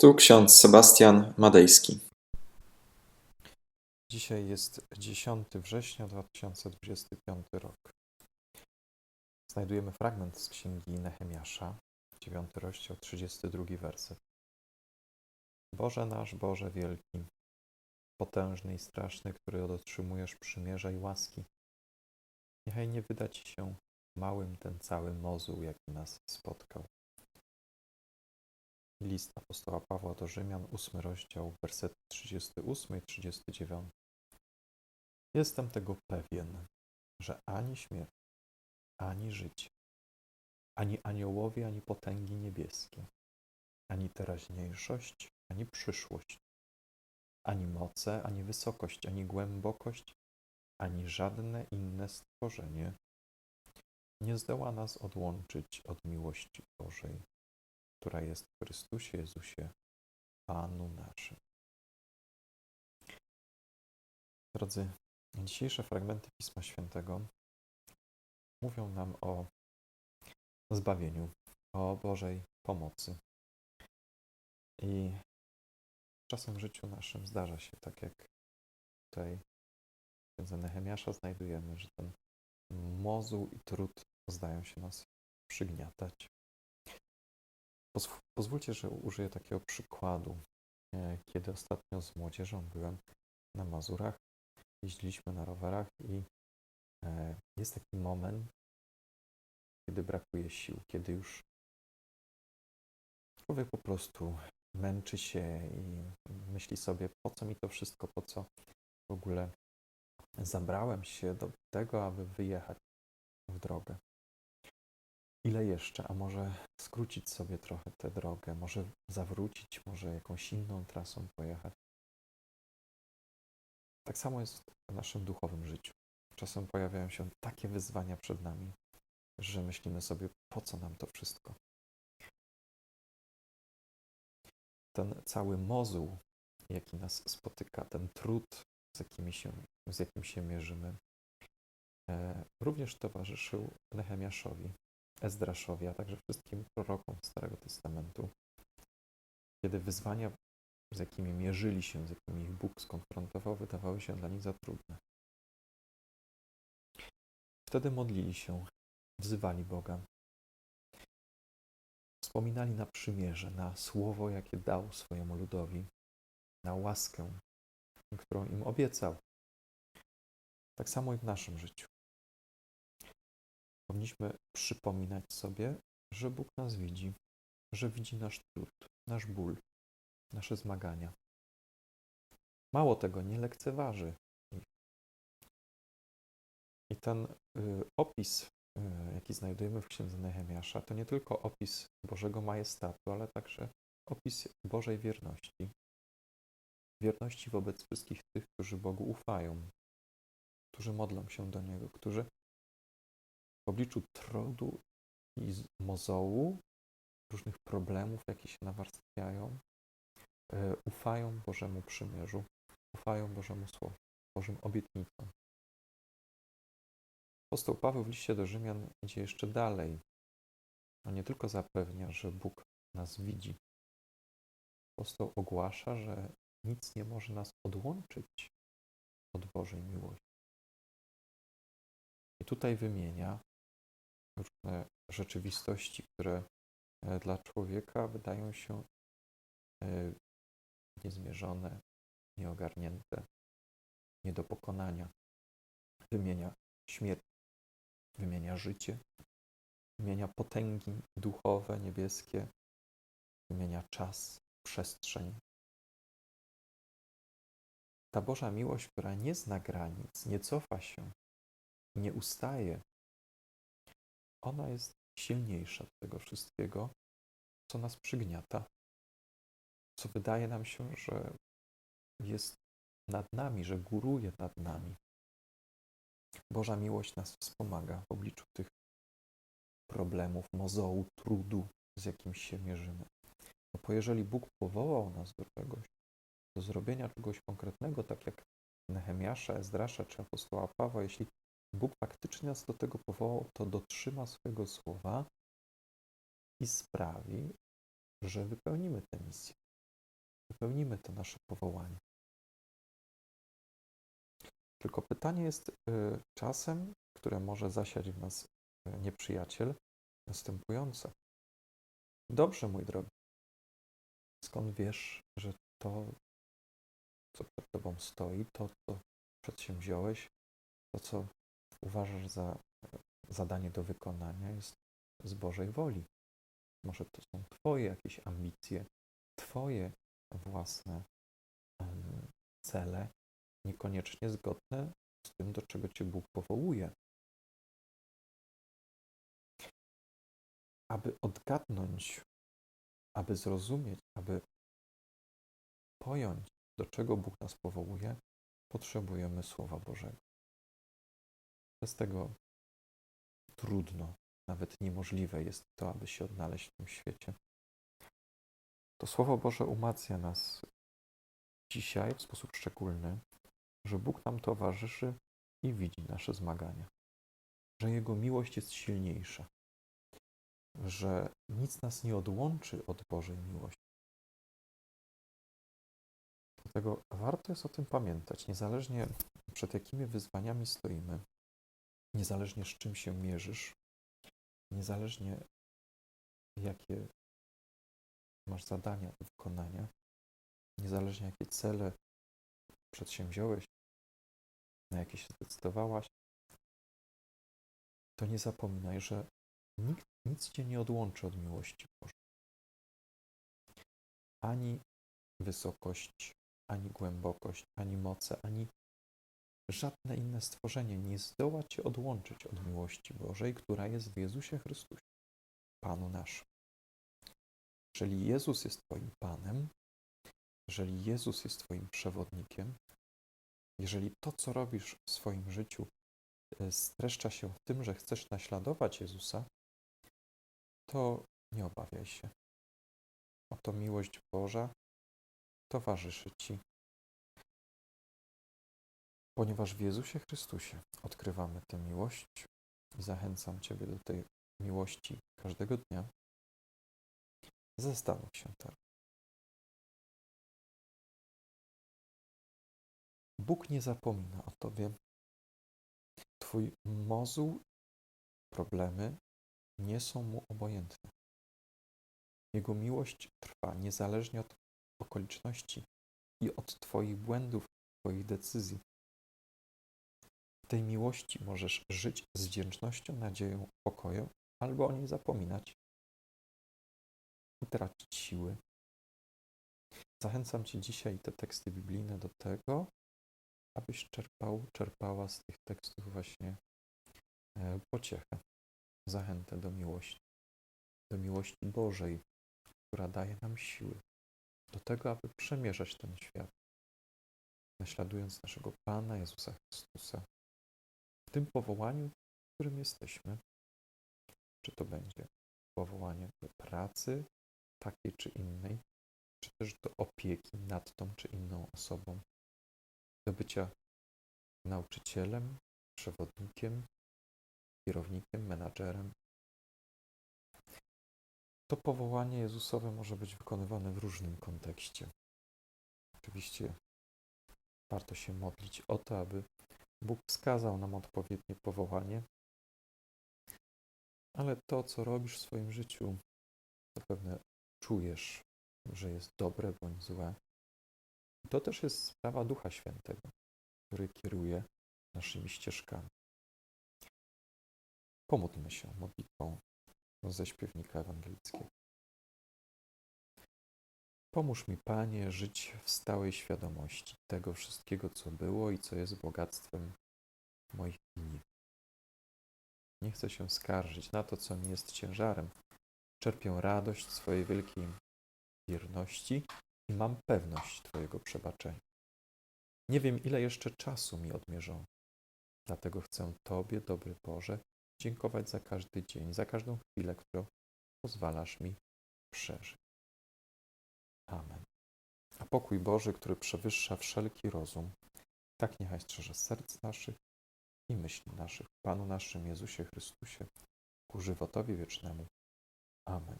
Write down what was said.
Tu ksiądz Sebastian Madejski. Dzisiaj jest 10 września 2025 rok. Znajdujemy fragment z księgi Nehemiasza, 9 rozdział, 32 werset. Boże nasz, Boże wielki, potężny i straszny, który dotrzymujesz przymierza i łaski, niechaj nie wyda Ci się małym ten cały mozuł, jaki nas spotkał. List apostoła Pawła do Rzymian, 8 rozdział, wersety 38 i 39. Jestem tego pewien, że ani śmierć, ani życie, ani aniołowie, ani potęgi niebieskie, ani teraźniejszość, ani przyszłość, ani moce, ani wysokość, ani głębokość, ani żadne inne stworzenie nie zdoła nas odłączyć od miłości Bożej, która jest w Chrystusie Jezusie, Panu naszym. Drodzy, dzisiejsze fragmenty Pisma Świętego mówią nam o zbawieniu, o Bożej pomocy. I czasem w życiu naszym zdarza się tak, jak tutaj w księdze Nehemiasza znajdujemy, że ten mozuł i trud zdają się nas przygniatać. Pozw- Pozwólcie, że użyję takiego przykładu. E, Kiedy ostatnio z młodzieżą byłem na Mazurach, jeździliśmy na rowerach i e, jest taki moment, kiedy brakuje sił, kiedy już człowiek po prostu męczy się i myśli sobie, po co mi to wszystko, po co w ogóle zabrałem się do tego, aby wyjechać w drogę. Ile jeszcze, a może skrócić sobie trochę tę drogę, może zawrócić, może jakąś inną trasą pojechać. Tak samo jest w naszym duchowym życiu. Czasem pojawiają się takie wyzwania przed nami, że myślimy sobie, po co nam to wszystko. Ten cały mozuł, jaki nas spotyka, ten trud, z, jakimi się, z jakim się mierzymy, e, również towarzyszył Nehemiaszowi, Ezdraszowi, a także wszystkim prorokom Starego Testamentu. Kiedy wyzwania, z jakimi mierzyli się, z jakimi ich Bóg skonfrontował, wydawały się dla nich za trudne. Wtedy modlili się, wzywali Boga. Wspominali na przymierze, na słowo, jakie dał swojemu ludowi, na łaskę, którą im obiecał. Tak samo i w naszym życiu. Powinniśmy przypominać sobie, że Bóg nas widzi, że widzi nasz trud, nasz ból, nasze zmagania. Mało tego, nie lekceważy. I ten y, opis, y, jaki znajdujemy w księdze Nehemiasza, to nie tylko opis Bożego majestatu, ale także opis Bożej wierności. Wierności wobec wszystkich tych, którzy Bogu ufają, którzy modlą się do Niego, którzy w obliczu trudu i mozołu, różnych problemów, jakie się nawarstwiają, e, ufają Bożemu przymierzu, ufają Bożemu Słowu, Bożym obietnicom. Apostoł Paweł w liście do Rzymian idzie jeszcze dalej. On nie tylko zapewnia, że Bóg nas widzi. Apostoł ogłasza, że nic nie może nas odłączyć od Bożej miłości. I tutaj wymienia różne rzeczywistości, które e, dla człowieka wydają się e, niezmierzone, nieogarnięte, nie do pokonania. Wymienia śmierć, wymienia życie, wymienia potęgi duchowe, niebieskie, wymienia czas, przestrzeń. Ta Boża miłość, która nie zna granic, nie cofa się, nie ustaje, ona jest silniejsza od tego wszystkiego, co nas przygniata, co wydaje nam się, że jest nad nami, że góruje nad nami. Boża miłość nas wspomaga w obliczu tych problemów, mozołu, trudu, z jakim się mierzymy. No bo jeżeli Bóg powołał nas do czegoś, do zrobienia czegoś konkretnego, tak jak Nehemiasza, Ezdrasza czy apostoła Pawła, jeśli Bóg faktycznie nas do tego powołał, to dotrzyma swojego słowa i sprawi, że wypełnimy tę misję. wypełnimy to nasze powołanie. Tylko pytanie jest y, czasem, które może zasiać w nas y, nieprzyjaciel, następujące. Dobrze, mój drogi. Skąd wiesz, że to, co przed tobą stoi, to, co przedsięwziąłeś, to, co uważasz za zadanie do wykonania, jest z Bożej woli. Może to są Twoje jakieś ambicje, Twoje własne cele, niekoniecznie zgodne z tym, do czego Cię Bóg powołuje. Aby odgadnąć, aby zrozumieć, aby pojąć, do czego Bóg nas powołuje, potrzebujemy Słowa Bożego. Bez tego trudno, nawet niemożliwe jest to, aby się odnaleźć w tym świecie. To Słowo Boże umacnia nas dzisiaj w sposób szczególny, że Bóg nam towarzyszy i widzi nasze zmagania, że Jego miłość jest silniejsza, że nic nas nie odłączy od Bożej miłości. Dlatego warto jest o tym pamiętać, niezależnie przed jakimi wyzwaniami stoimy, niezależnie z czym się mierzysz, niezależnie jakie masz zadania do wykonania, niezależnie jakie cele przedsięwziąłeś, na jakie się zdecydowałaś, to nie zapominaj, że nikt nic cię nie odłączy od miłości Bożej. Ani wysokość, ani głębokość, ani moce, ani żadne inne stworzenie nie zdoła cię odłączyć od miłości Bożej, która jest w Jezusie Chrystusie, Panu naszym. Jeżeli Jezus jest Twoim Panem, jeżeli Jezus jest Twoim przewodnikiem, jeżeli to, co robisz w swoim życiu, e, streszcza się w tym, że chcesz naśladować Jezusa, to nie obawiaj się. Oto miłość Boża towarzyszy Ci. Ponieważ w Jezusie Chrystusie odkrywamy tę miłość zachęcam Ciebie do tej miłości każdego dnia, zastanów się teraz. Bóg nie zapomina o Tobie. Twój mozuł, problemy nie są Mu obojętne. Jego miłość trwa niezależnie od okoliczności i od Twoich błędów, Twoich decyzji. Tej miłości możesz żyć z wdzięcznością, nadzieją, pokojem, albo o niej zapominać i tracić siły. Zachęcam Cię dzisiaj te teksty biblijne do tego, abyś czerpał, czerpała z tych tekstów właśnie e, pociechę, zachętę do miłości, do miłości Bożej, która daje nam siły do tego, aby przemierzać ten świat, naśladując naszego Pana Jezusa Chrystusa w tym powołaniu, w którym jesteśmy. Czy to będzie powołanie do pracy takiej czy innej, czy też do opieki nad tą czy inną osobą, do bycia nauczycielem, przewodnikiem, kierownikiem, menadżerem. To powołanie Jezusowe może być wykonywane w różnym kontekście. Oczywiście warto się modlić o to, aby Bóg wskazał nam odpowiednie powołanie, ale to, co robisz w swoim życiu, zapewne czujesz, że jest dobre bądź złe. To też jest sprawa Ducha Świętego, który kieruje naszymi ścieżkami. Pomódlmy się modlitwą ze śpiewnika ewangelickiego. Pomóż mi, Panie, żyć w stałej świadomości tego wszystkiego, co było i co jest bogactwem moich dni. Nie chcę się skarżyć na to, co mi jest ciężarem. Czerpię radość swojej wielkiej wierności i mam pewność Twojego przebaczenia. Nie wiem, ile jeszcze czasu mi odmierzono. Dlatego chcę Tobie, dobry Boże, dziękować za każdy dzień, za każdą chwilę, którą pozwalasz mi przeżyć. Amen. A pokój Boży, który przewyższa wszelki rozum, tak niechaj strzeże serc naszych i myśli naszych Panu naszym Jezusie Chrystusie ku żywotowi wiecznemu. Amen.